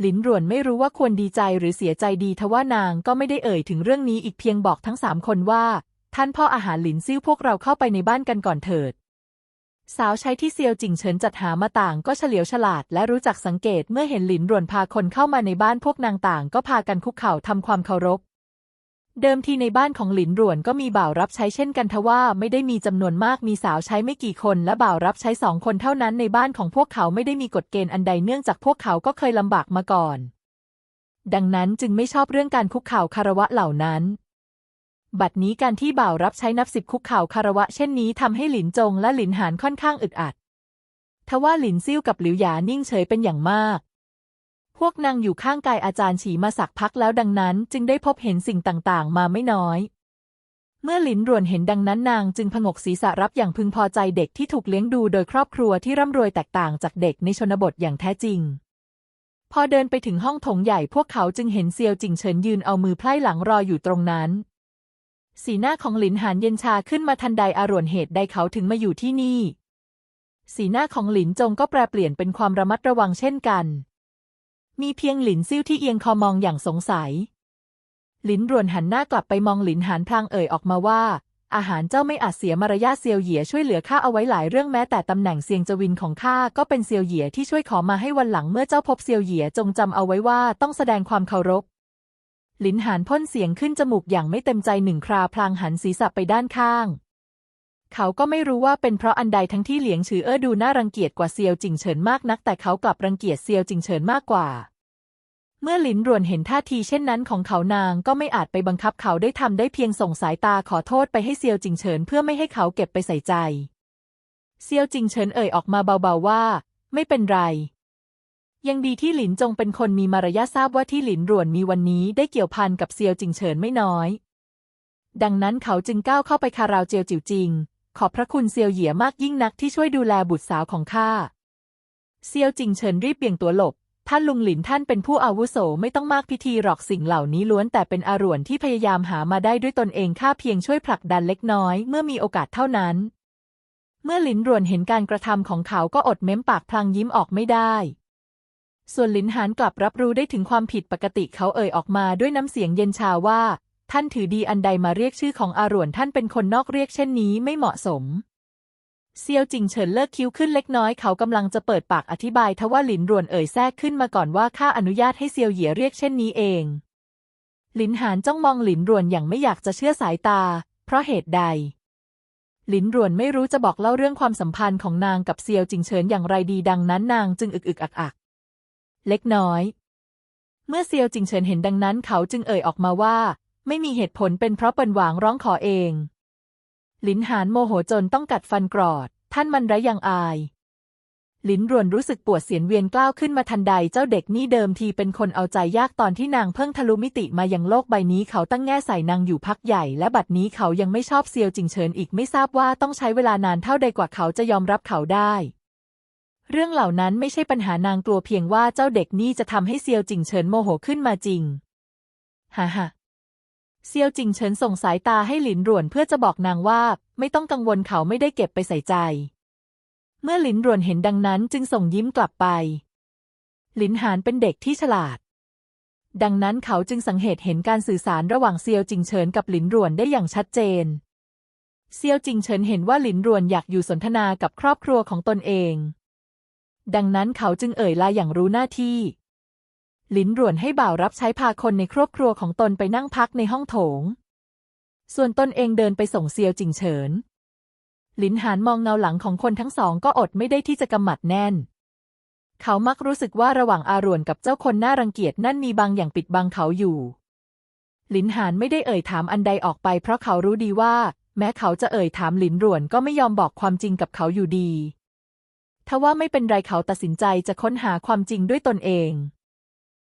หลินรวนไม่รู้ว่าควรดีใจหรือเสียใจดีทว่านางก็ไม่ได้เอ่ยถึงเรื่องนี้อีกเพียงบอกทั้งสามคนว่า ท่านพ่ออาหารหลินซิ่วพวกเราเข้าไปในบ้านกันก่อนเถิด สาวใช้ที่เซียวจิงเฉินจัดหามาต่างก็เฉลียวฉลาดและรู้จักสังเกตเมื่อเห็นหลินรวนพาคนเข้ามาในบ้านพวกนางต่างก็พากันคุกเข่าทำความเคารพ เดิมทีในบ้านของหลินหรวนก็มีบ่าวรับใช้เช่นกันทว่าไม่ได้มีจำนวนมากมีสาวใช้ไม่กี่คนและบ่าวรับใช้สองคนเท่านั้นในบ้านของพวกเขาไม่ได้มีกฎเกณฑ์อันใดเนื่องจากพวกเขาก็เคยลำบากมาก่อน ดังนั้นจึงไม่ชอบเรื่องการคุกเข่าคารวะเหล่านั้น บัดนี้การที่บ่าวรับใช้นับสิบคุกเข่าคารวะเช่นนี้ทำให้หลินจงและหลินหานค่อนข้างอึดอัดทว่าหลินซิ่วกับหลิวหยานิ่งเฉยเป็นอย่างมาก พวกนางอยู่ข้างกายอาจารย์ฉีมาสักพักแล้วดังนั้น จึงได้พบเห็นสิ่งต่างๆ มาไม่น้อย เมื่อหลินรวนเห็นดังนั้นนางจึงผงกศีรษะรับอย่างพึงพอใจเด็กที่ถูกเลี้ยงดูโดยครอบครัวที่ร่ำรวยแตกต่างจากเด็กในชนบทอย่างแท้จริง พอเดินไปถึงห้องถงใหญ่พวกเขาจึงเห็นเซียวจิงเฉินยืนเอามือไพล่หลังรออยู่ตรงนั้น สีหน้าของหลินหานเย็นชาขึ้นมาทันใดอารวนเหตุใดเขาถึงมาอยู่ที่นี่ สีหน้าของหลินจงก็แปรเปลี่ยนเป็นความระมัดระวังเช่นกัน มีเพียงหลินซิ่วที่เอียงคอมองอย่างสงสัย หลินรวนหันหน้ากลับไปมองหลินหานพลางเอ่ยออกมาว่า อาหารเจ้าไม่อาจเสียมารยาเซียวเหยียช่วยเหลือข้าเอาไว้หลายเรื่องแม้แต่ตำแหน่งเซียงจวินของข้าก็เป็นเซียวเหยียที่ช่วยขอมาให้วันหลังเมื่อเจ้าพบเซียวเหยียจงจำเอาไว้ว่าต้องแสดงความเคารพหลินหานพ่นเสียงขึ้นจมูกอย่างไม่เต็มใจหนึ่งคราพลางหันศีรษะไปด้านข้าง เขาก็ไม่รู้ว่าเป็นเพราะอันใดทั้งที่เหลียงฉือเอ้อดูน่ารังเกียจกว่าเซียวจิงเฉินมากนัก แต่เขากลับรังเกียจเซียวจิงเฉินมากกว่า เมื่อหลินรวนเห็นท่าทีเช่นนั้นของเขานางก็ไม่อาจไปบังคับเขาได้ทำได้เพียงส่งสายตาขอโทษไปให้เซียวจิงเฉินเพื่อไม่ให้เขาเก็บไปใส่ใจ เซียวจิงเฉินเอ่ยออกมาเบาๆว่า ไม่เป็นไร ยังดีที่หลินจงเป็นคนมีมารยาททราบว่าที่หลินรวนมีวันนี้ได้เกี่ยวพันกับเซียวจิงเฉินไม่น้อย ดังนั้นเขาจึงก้าวเข้าไปคาราวเจียวจิ๋วจริง ขอบพระคุณเซียวเหยียมากยิ่งนักที่ช่วยดูแลบุตรสาวของข้า เซียวจิงเฉินรีบเบี่ยงตัวหลบ ท่านลุงหลินท่านเป็นผู้อาวุโสไม่ต้องมากพิธีหรอกสิ่งเหล่านี้ล้วนแต่เป็นอารวนที่พยายามหามาได้ด้วยตนเองข้าเพียงช่วยผลักดันเล็กน้อยเมื่อมีโอกาสเท่านั้น เมื่อหลินรวนเห็นการกระทำของเขาก็อดเม้มปากพลางยิ้มออกไม่ได้ ส่วนหลินหานกลับรับรู้ได้ถึงความผิดปกติเขาเอ่ยออกมาด้วยน้ำเสียงเย็นชาว่า ท่านถือดีอันใดมาเรียกชื่อของอารวนท่านเป็นคนนอกเรียกเช่นนี้ไม่เหมาะสม เซียวจิงเฉินเลิกคิ้วขึ้นเล็กน้อยเขากำลังจะเปิดปากอธิบายทว่าหลินรวนเอ่ยแทรกขึ้นมาก่อนว่าข้าอนุญาตให้เซียวเหยียเรียกเช่นนี้เอง หลินหานจ้องมองหลินรวนอย่างไม่อยากจะเชื่อสายตา เพราะเหตุใดหลินรวนไม่รู้จะบอกเล่าเรื่องความสัมพันธ์ของนางกับเซียวจิงเฉินอย่างไรดีดังนั้นนางจึงอึกอึกอักอักเล็กน้อย เมื่อเซียวจิงเฉินเห็นดังนั้นเขาจึงเอ่ยออกมาว่า ไม่มีเหตุผลเป็นเพราะเปินหวางร้องขอเอง หลินหานโมโหจนต้องกัดฟันกรอด ท่านมันไรยังอาย หลินรวนรู้สึกปวดเสียนเวียนกล้าวขึ้นมาทันใดเจ้าเด็กนี่เดิมทีเป็นคนเอาใจยากตอนที่นางเพิ่งทะลุมิติมายังโลกใบนี้เขาตั้งแง่ใส่นางอยู่พักใหญ่ และบัดนี้เขายังไม่ชอบเซียวจิงเฉินอีกไม่ทราบว่าต้องใช้เวลานานเท่าใดกว่าเขาจะยอมรับเขาได้เรื่องเหล่านั้นไม่ใช่ปัญหานางกลัวเพียงว่าเจ้าเด็กนี่จะทำให้เซียวจิงเฉินโมโหขึ้นมาจริง ฮ่าฮ่า เซียวจิงเฉินส่งสายตาให้หลินหรวนเพื่อจะบอกนางว่า ไม่ต้องกังวลเขาไม่ได้เก็บไปใส่ใจ เมื่อหลินหรวนเห็นดังนั้นจึงส่งยิ้มกลับไป หลินหานเป็นเด็กที่ฉลาด ดังนั้นเขาจึงสังเกตเห็นการสื่อสารระหว่างเซียวจิงเฉินกับหลินหรวนได้อย่างชัดเจน เซียวจิงเฉินเห็นว่าหลินหรวนอยากอยู่สนทนากับครอบครัวของตนเอง ดังนั้นเขาจึงเอ่ยลาอย่างรู้หน้าที่ หลินรวนให้บ่าวรับใช้พาคนในครอบครัวของตนไปนั่งพักในห้องโถง ส่วนตนเองเดินไปส่งเซียวจิงเฉิน หลินหานมองเงาหลังของคนทั้งสองก็อดไม่ได้ที่จะกำหมัดแน่น เขามักรู้สึกว่าระหว่างอารวนกับเจ้าคนน่ารังเกียจนั่นมีบางอย่างปิดบังเขาอยู่ หลินหานไม่ได้เอ่ยถามอันใดออกไป เพราะเขารู้ดีว่า แม้เขาจะเอ่ยถามหลินรวนก็ไม่ยอมบอกความจริงกับเขาอยู่ดีทว่าไม่เป็นไรเขาตัดสินใจจะค้นหาความจริงด้วยตนเอง